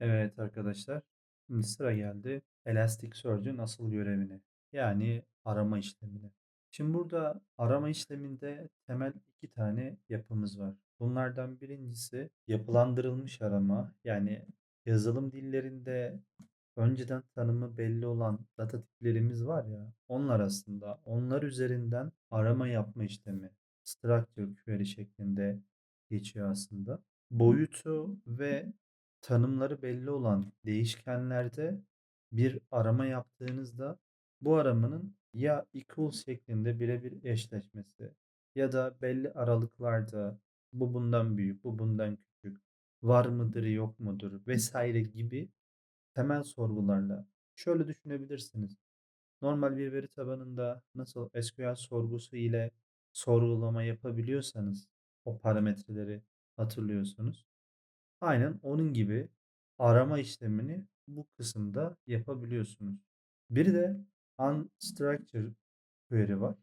Evet arkadaşlar, şimdi sıra geldi Elasticsearch'ün asıl görevine. Yani arama işlemine. Şimdi burada arama işleminde temel iki tane yapımız var. Bunlardan birincisi yapılandırılmış arama. Yani yazılım dillerinde önceden tanımı belli olan data tiplerimiz var ya, onlar aslında onlar üzerinden arama yapma işlemi. Structure query şeklinde geçiyor aslında. Boyutu ve tanımları belli olan değişkenlerde bir arama yaptığınızda bu aramanın ya equal şeklinde birebir eşleşmesi ya da belli aralıklarda bu bundan büyük, bu bundan küçük, var mıdır, yok mudur vesaire gibi temel sorgularla şöyle düşünebilirsiniz. Normal bir veri tabanında nasıl SQL sorgusu ile sorgulama yapabiliyorsanız o parametreleri hatırlıyorsunuz. Aynen onun gibi arama işlemini bu kısımda yapabiliyorsunuz. Bir de unstructured query var.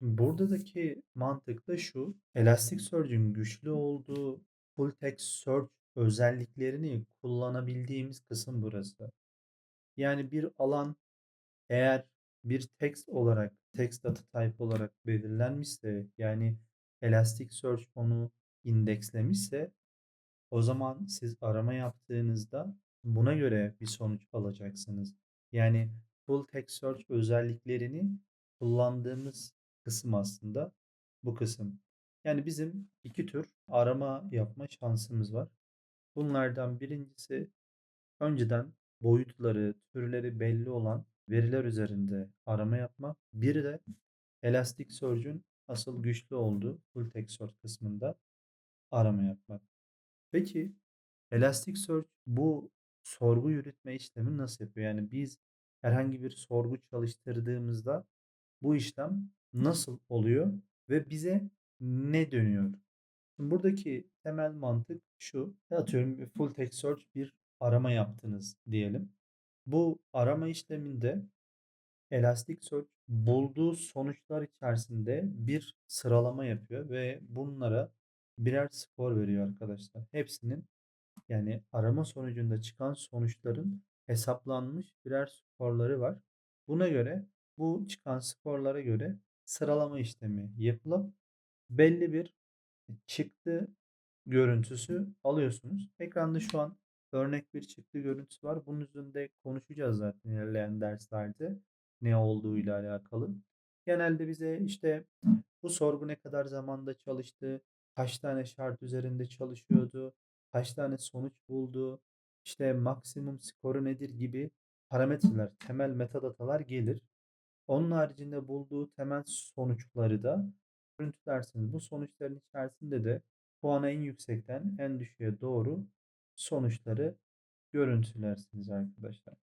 Buradaki mantık da şu. Elasticsearch'ün güçlü olduğu full text search özelliklerini kullanabildiğimiz kısım burası. Yani bir alan eğer bir text olarak, text data type olarak belirlenmişse yani Elasticsearch onu indekslemişse o zaman siz arama yaptığınızda buna göre bir sonuç alacaksınız. Yani full text search özelliklerini kullandığımız kısım aslında bu kısım. Yani bizim iki tür arama yapma şansımız var. Bunlardan birincisi önceden boyutları, türleri belli olan veriler üzerinde arama yapmak. Biri de Elasticsearch'ün asıl güçlü olduğu full text search kısmında arama yapmak. Peki Elasticsearch bu sorgu yürütme işlemini nasıl yapıyor? Yani biz herhangi bir sorgu çalıştırdığımızda bu işlem nasıl oluyor ve bize ne dönüyor? Şimdi buradaki temel mantık şu. Atıyorum full text search bir arama yaptınız diyelim. Bu arama işleminde Elasticsearch bulduğu sonuçlar içerisinde bir sıralama yapıyor ve bunlara birer skor veriyor arkadaşlar. Hepsinin yani arama sonucunda çıkan sonuçların hesaplanmış birer skorları var. Buna göre bu çıkan skorlara göre sıralama işlemi yapılıp belli bir çıktı görüntüsü alıyorsunuz. Ekranda şu an örnek bir çıktı görüntüsü var. Bunun üzerinde konuşacağız zaten ilerleyen derslerde ne olduğuyla alakalı. Genelde bize işte bu sorgu ne kadar zamanda çalıştı, kaç tane şart üzerinde çalışıyordu, kaç tane sonuç buldu, işte maksimum skoru nedir gibi parametreler, temel metadatalar gelir. Onun haricinde bulduğu temel sonuçları da görüntülersiniz. Bu sonuçların içerisinde de puanı en yüksekten en düşüğe doğru sonuçları görüntülersiniz arkadaşlar.